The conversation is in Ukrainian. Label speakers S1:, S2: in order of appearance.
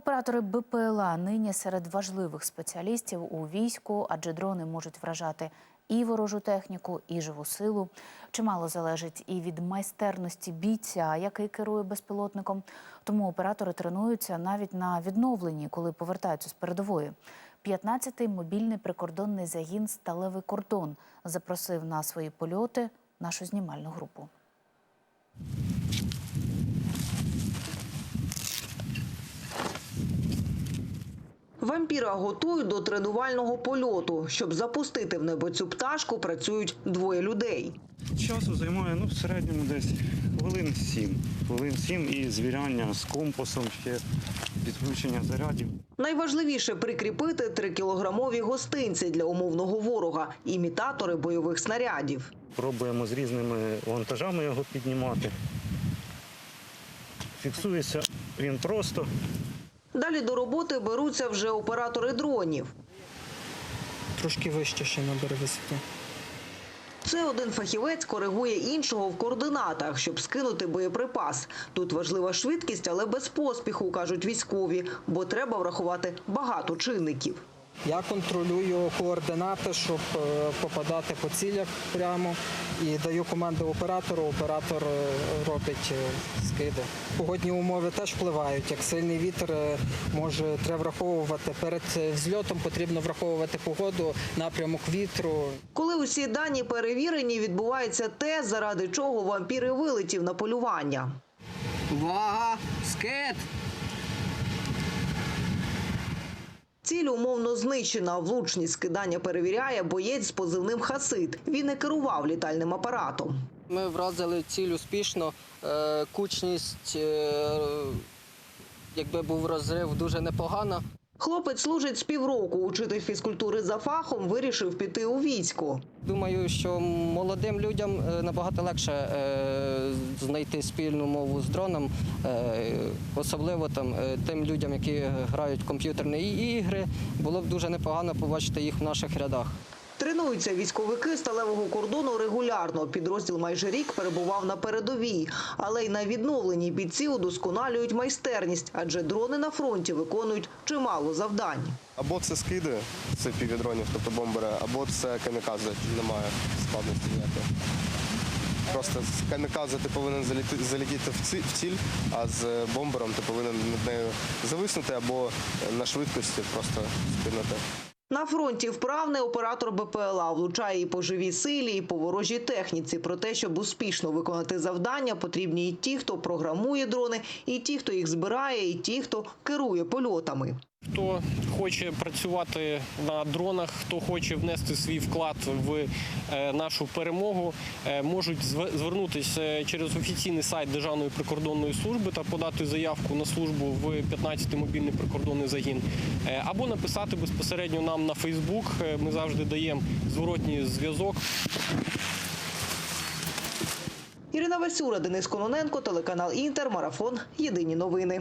S1: Оператори БПЛА нині серед важливих спеціалістів у війську, адже дрони можуть вражати і ворожу техніку, і живу силу. Чимало залежить і від майстерності бійця, який керує безпілотником. Тому оператори тренуються навіть на відновленні, коли повертаються з передової. 15-й мобільний прикордонний загін Сталевий кордон запросив на свої польоти нашу знімальну групу.
S2: Вампіра готують до тренувального польоту. Щоб запустити в небо цю пташку, працюють двоє людей.
S3: Часу займає ну, в середньому десь хвилин 7. Хвилин 7 і звіряння з компасом, ще підключення зарядів.
S2: Найважливіше прикріпити трикілограмові гостинці для умовного ворога, імітатори бойових снарядів.
S3: Пробуємо з різними вантажами його піднімати. Фіксується він просто.
S2: Далі до роботи беруться вже оператори дронів.
S4: Трошки вище ще набере висоти.
S2: Це один фахівець коригує іншого в координатах, щоб скинути боєприпас. Тут важлива швидкість, але без поспіху, кажуть військові, бо треба врахувати багато чинників.
S4: Я контролюю координати, щоб е, попадати по цілях прямо і даю команди оператору. Оператор е, робить е, скиди. Погодні умови теж впливають. Як сильний вітер може треба враховувати. Перед взльотом потрібно враховувати погоду, напрямок вітру.
S2: Коли усі дані перевірені, відбувається те, заради чого вампір і вилетів на полювання.
S4: Увага! Скид!
S2: Ціль умовно знищена. Влучність скидання перевіряє боєць з позивним Хасид. Він не керував літальним апаратом.
S4: Ми вразили ціль успішно. Е, Кучність, е, якби був розрив, дуже непогана.
S2: Хлопець служить з півроку. Учитель фізкультури за фахом вирішив піти у військо.
S4: Думаю, що молодим людям е, набагато легше е, знайти спільну мову з дроном, е, особливо там тим людям, які грають в комп'ютерні ігри. Було б дуже непогано побачити їх в наших рядах.
S2: Тренуються військовики сталевого кордону регулярно. Підрозділ майже рік перебував на передовій, але й на відновленні бійці удосконалюють майстерність, адже дрони на фронті виконують чимало завдань.
S5: Або це скиди, це півдронів, тобто бомбери, або це камікадзе, немає складності ніякої. Просто з камікадзе ти повинен залетіти в ціль, а з бомбером ти повинен над нею зависнути або на швидкості просто спинити.
S2: На фронті вправний оператор БПЛА влучає і по живій силі, і по ворожій техніці. Про те, щоб успішно виконати завдання, потрібні і ті, хто програмує дрони, і ті, хто їх збирає, і ті, хто керує польотами.
S6: Хто хоче працювати на дронах, хто хоче внести свій вклад в е, нашу перемогу, е, можуть звернутися через офіційний сайт Державної прикордонної служби та подати заявку на службу в 15-й мобільний прикордонний загін, е, або написати безпосередньо нам на Фейсбук. Е, Ми завжди даємо зворотній зв'язок.
S2: Ірина Васюра, Денис Кононенко, телеканал Інтер, Марафон. Єдині новини.